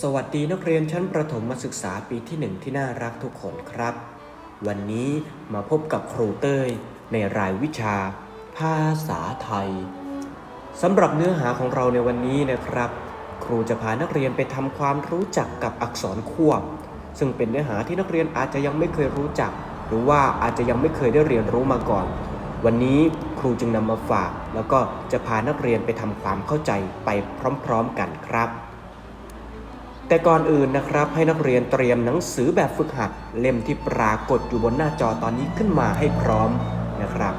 สวัสดีนักเรียนชั้นประถมศึกษาปีที่หนึ่งที่น่ารักทุกคนครับ วันนี้มาพบกับครูเต้ยในรายวิชา ภาษาไทยสำหรับเนื้อหาของเราในวันนี้นะครับ ครูจะพานักเรียนไปทำความรู้จักกับอักษรควบ ซึ่งเป็นเนื้อหาที่นักเรียนอาจจะยังไม่เคยรู้จัก หรือว่าอาจจะยังไม่เคยได้เรียนรู้มาก่อน วันนี้ครูจึงนำมาฝาก แล้วก็จะพานักเรียนไปทำความเข้าใจไปพร้อมๆกันครับ แต่ก่อนอื่นนะครับให้นักเรียนเตรียมหนังสือแบบฝึกหัด เล่มที่ปรากฏอยู่บนหน้าจอตอนนี้ขึ้นมาให้พร้อมนะครับ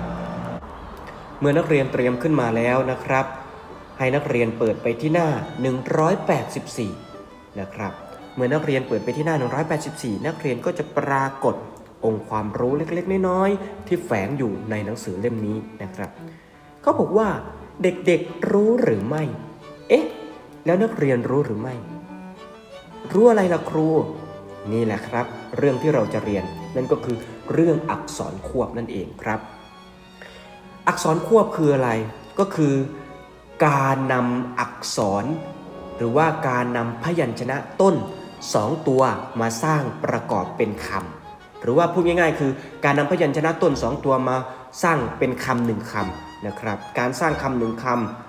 เมื่อนักเรียนเตรียมขึ้นมาแล้วนะครับ ให้นักเรียนเปิดไปที่หน้า 184 นะครับ เมื่อนักเรียนเปิดไปที่หน้า 184 นักเรียนก็จะปรากฏ องค์ความรู้เล็กๆ น้อยๆที่แฝงอยู่ในหนังสือเล่มนี้นะครับเขาบอกว่าเด็กๆรู้หรือไม่ เอ๊ะ แล้วนักเรียนรู้หรือไม่ รู้อะไรล่ะครู นี่แหละครับ เรื่องที่เราจะเรียนนั่นก็คือเรื่องอักษรควบนั่นเองครับ อักษรควบคืออะไร ก็คือการนำอักษร หรือว่าการนำพยัญชนะต้นสองตัวมาสร้างประกอบเป็นคำ หรือว่าพูดง่ายๆ คือการนำพยัญชนะต้นสองตัวมาสร้างเป็นคำหนึ่งคำนะครับ การสร้างคำหนึ่งค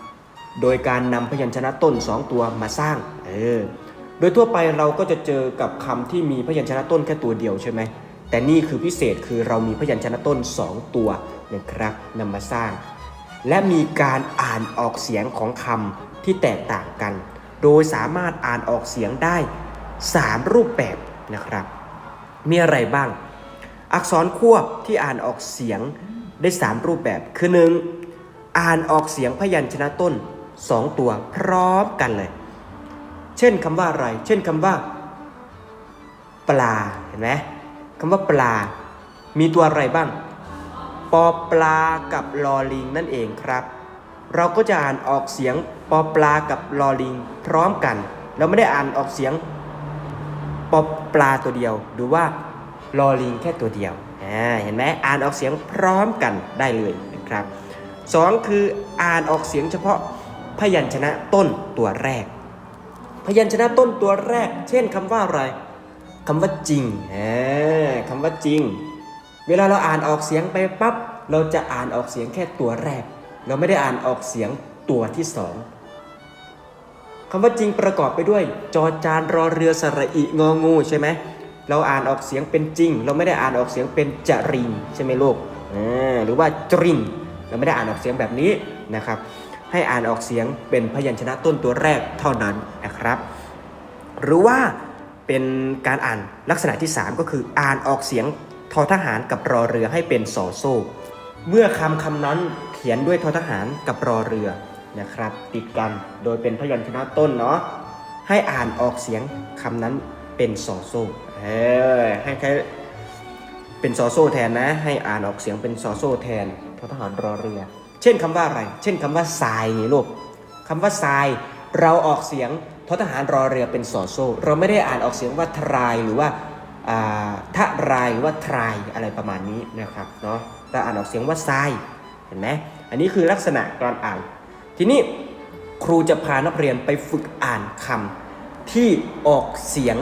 ำโดยการนำพยัญชนะต้นสองตัวมาสร้างเออโดยทั่วไปเราก็จะเจอกับคำที่มีพยัญชนะต้นแค่ตัวเดียวใช่ไหมแต่นี่คือพิเศษคือเรามีพยัญชนะต้น 2 ตัวนะครับนำมาสร้าง และมีการอ่านออกเสียงของคำที่แตกต่างกัน โดยสามารถอ่านออกเสียงได้ 3 รูปแบบนะครับ มีอะไรบ้าง อักษรควบที่อ่านออกเสียงได้ 3 รูปแบบคือ 1. อ่านออกเสียงพยัญชนะต้น 2 ตัวพร้อมกันเลย เช่นคำว่าอะไร เช่นคำว่า ปลาเห็นไหมคำว่าปลา มีตัวอะไรบ้าง ปอปลากับลอลิงนั่นเองครับ เราก็จะอ่านออกเสียงปอปลากับลอลิงพร้อมกัน เราไม่ได้อ่านออกเสียงปอปลาตัวเดียวหรือว่า ลอลิงแค่ตัวเดียวอ่าเห็นไหมอ่านออกเสียงพร้อมกันได้เลยนะครับสองคืออ่านออกเสียงเฉพาะพยัญชนะต้นตัวแรก พยัญชนะต้นตัวแรก เช่นคำว่าอะไรคำว่าจริงคำว่าจริง เวลาเราอ่านออกเสียงไปปั๊บเราจะอ่านออกเสียงแค่ตัวแรก เราไม่ได้อ่านออกเสียงตัวที่สองคำว่าจริงประกอบไปด้วย จอจานรอเรือสระอิงองูใช่ไหม เราอ่านออกเสียงเป็นจริง เราไม่ได้อ่านออกเสียงเป็นจริงใช่ไหมลูกหรือว่าจริง เราไม่ได้อ่านออกเสียงแบบนี้นะครับ ให้อ่านออกเสียงเป็นพยัญชนะต้นตัวแรกเท่านั้นนะครับ หรือว่าเป็นการอ่านลักษณะที่ 3 ก็คืออ่านออกเสียงทอทหารกับรอเรือให้เป็นสอโซ่เมื่อคำคำนั้นเขียนด้วยทอทหารกับรอเรือนะครับ ติดกันโดยเป็นพยัญชนะต้นเนาะให้อ่านออกเสียงคำนั้น เป็นสอโซ่เออให้ใช้เป็นสอโซ่แทนนะ ให้อ่านออกเสียงเป็นสอโซ่แทนททหารรอเรือ เช่นคำว่าอะไร เช่นคำว่าทรายไงลูกคำว่าทราย เราออกเสียงททหารรอเรือเป็นสอโซ่เราไม่ได้อ่านออกเสียงว่าทรายหรือว่าอ่าทะรายหรือว่าทรายอะไรประมาณนี้นะครับเนาะเราอ่านออกเสียงว่าทรายเห็นไหมอันนี้คือลักษณะการอ่าน ทีนี้ครูจะพานักเรียนไปฝึกอ่านคำที่ออกเสียง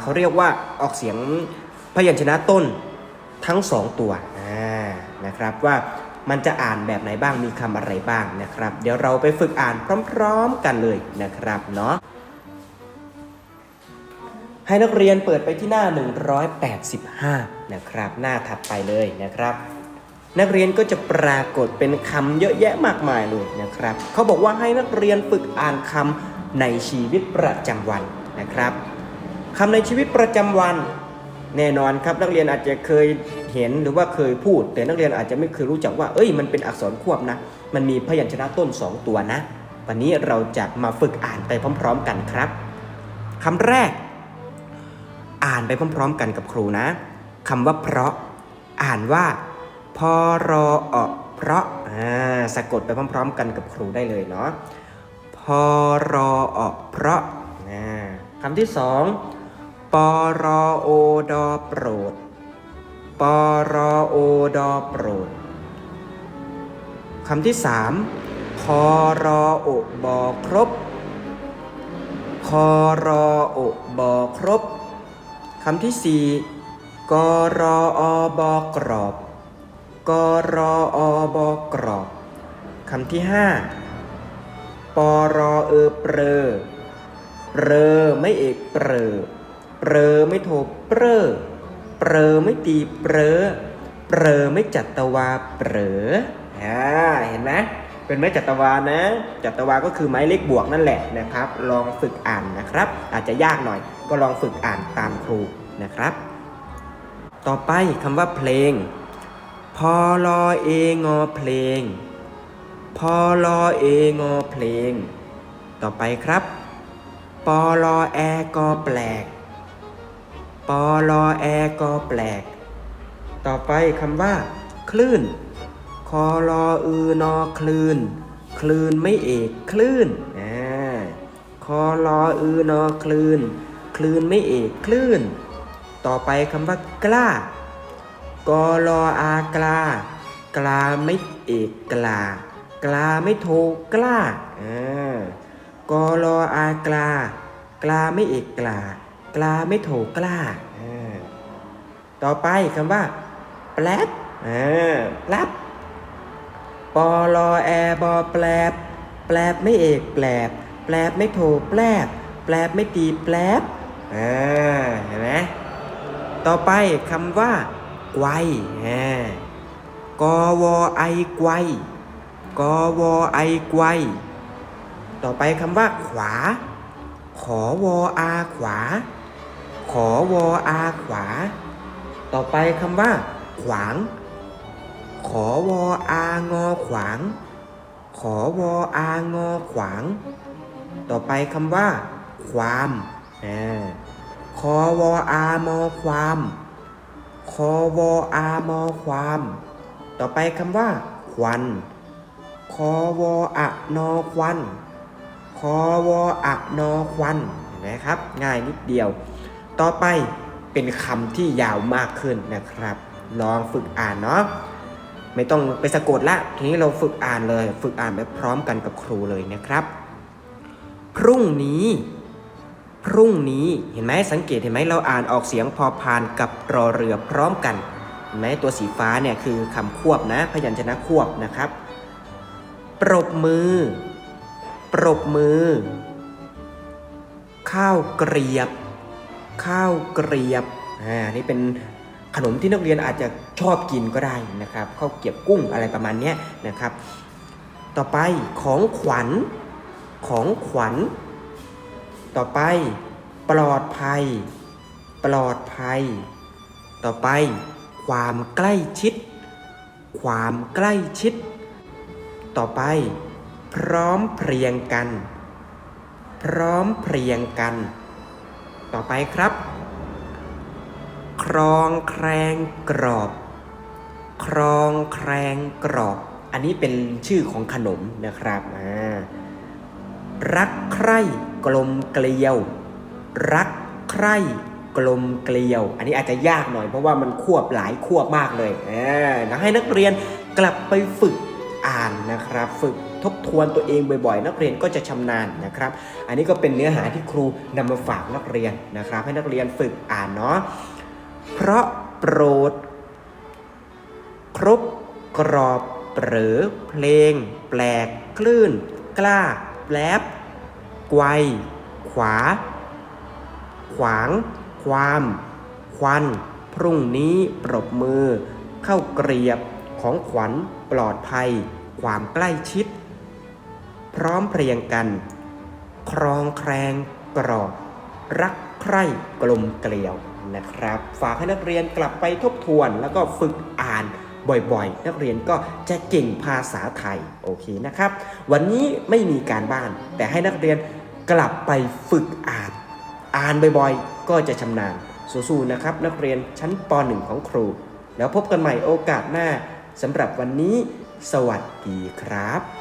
เขาเรียกว่าออกเสียงพยัญชนะต้นทั้งสองตัวนะครับว่ามันจะอ่านแบบไหนบ้างมีคำอะไรบ้างนะครับ เดี๋ยวเราไปฝึกอ่านพร้อม ๆ กันเลยนะครับเนาะให้นักเรียนเปิดไปที่หน้า 185 นะครับ หน้าถัดไปเลยนะครับ นักเรียนก็จะปรากฏเป็นคำเยอะแยะมากมายเลยนะครับ เขาบอกว่าให้นักเรียนฝึกอ่านคำในชีวิตประจำวันนะครับ คำในชีวิตประจำวัน แน่นอนครับนักเรียนอาจจะเคยเห็นหรือว่าเคยพูด แต่นักเรียนอาจจะไม่เคยรู้จักว่า เอ้ยมันเป็นอักษรควบนะ มันมีพยัญชนะต้น 2 ตัวนะ วันนี้เราจะมาฝึกอ่านไปพร้อม ๆ กันครับคำแรก อ่านไปพร้อม ๆ กันกับครูนะคำว่าเพราะ อ่านว่าพอรออเพราะอ่าสะกดไปพร้อม ๆ กันกับครูได้เลยเนาะพอรออเพราะอ่าคำที่สอง ปรอโอดอโปรด ปรอโอดอโปรด คำที่สามคอรออบอครบ คอรออบอครบ คำที่สี่กรออบกรอบ กรออบกรอบ คำที่ห้าปรอเออเปรอเปรอไม่เอกเปรอ เปรอไม่โทเปรอเปรอไม่ตีเปรอเปรอไม่จัตวาเปรออ่าเห็นไหมเป็นไม้จัตวานะ จัตวาก็คือไม้เลขบวกนั่นแหละนะครับ ลองฝึกอ่านนะครับ อาจจะยากหน่อย ก็ลองฝึกอ่านตามครูนะครับ ต่อไปคำว่าเพลง พอลอเองอเพลง พอลอเองอเพลง ต่อไปครับ ปอลอแอกอแปลก ปอลอแอกอแปลก ต่อไปคำว่า คลื่น คอลออือนอคลื่น คลื่นไม่เอกคลื่นอ่าคอลออือนอคลื่น คลื่นไม่เอกคลื่น ต่อไปคำว่ากล้ากอลออากลา กลาไม่เอกกลา กลาไม่โทกล้าอ่ากอลออากลา กลาไม่เอกกลา กลาไม่โทกล้า ต่อไปคำว่าแปลบแปลบปอลอแอบอแปลบ แปลบไม่เอกแปลบ แปลบไม่โทแปลบ แปลบไม่ตีแปลบเห็นไหมต่อไปคำว่าไกวกอวอไอไกวกอวอไอไกวต่อไปคำว่าขวา ขอวออาขวา ขอวออาขวา ต่อไปคำว่า ขวาง ขอวออางอขวาง ขอวออางอขวาง ต่อไปคำว่า ความอ่าคอวออามอความคอวออามอความ ต่อไปคำว่า ควันคอวออะนอควันคอวออะนอควันเห็นไหมครับ ง่ายนิดเดียว ต่อไปเป็นคำที่ยาวมากขึ้นนะครับ ลองฝึกอ่านเนาะไม่ต้องไปสะกดละ ทีนี้เราฝึกอ่านเลย ฝึกอ่านไปพร้อมกันกับครูเลยนะครับ พรุ่งนี้ พรุ่งนี้เห็นไหมสังเกตเห็นไหมเราอ่านออกเสียงพอพานกับรอเรือพร้อมกันเห็นไหมตัวสีฟ้าเนี่ยคือคำควบนะ พยัญชนะควบนะครับ ปรบมือ ปรบมือ ข้าวเกรียบ ข้าวเกรียบอ่านี่เป็นขนมที่นักเรียนอาจจะชอบกินก็ได้นะครับข้าวเกรียบกุ้งอะไรประมาณนี้นะครับ ต่อไปของขวัญของขวัญ ต่อไป ปลอดภัย ปลอดภัย ต่อไป ความใกล้ชิด ความใกล้ชิด ต่อไป พร้อมเพรียงกัน พร้อมเพรียงกัน ต่อไปครับ ครองแครงกรอบ ครองแครงกรอบ อันนี้เป็นชื่อของขนมนะครับอ่ารักใคร่กลมเกลียว รักใคร่กลมเกลียว อันนี้อาจจะยากหน่อยเพราะว่ามันควบหลายควบมากเลยเออนะให้นักเรียนกลับไปฝึกอ่านนะครับ ฝึก ทบทวนตัวเองบ่อยๆ นักเรียนก็จะชำนาญนะครับ อันนี้ก็เป็นเนื้อหาที่ครูนำมาฝากนักเรียนนะครับ ให้นักเรียนฝึกอ่านเนาะเพราะโปรด ครบกรอบเปรอเพลง แปลกคลื่น กล้าแปลบไกวขวา ขวาง ความ ควัน พรุ่งนี้ปรบมือ เข้าเกรียบของขวัญปลอดภัย ความใกล้ชิด พร้อมเพรียงกัน ครองแครงกรอบรักใคร่กลมเกลียวนะครับ ฝากให้นักเรียนกลับไปทบทวน แล้วก็ฝึกอ่านบ่อยๆ นักเรียนก็จะเก่งภาษาไทยโอเคนะครับ วันนี้ไม่มีการบ้าน แต่ให้นักเรียนกลับไปฝึกอ่าน อ่านบ่อยๆ ก็จะชำนาญสู้ๆนะครับ นักเรียนชั้นป .1 ของครู แล้วพบกันใหม่โอกาสหน้าสำหรับวันนี้ สวัสดีครับ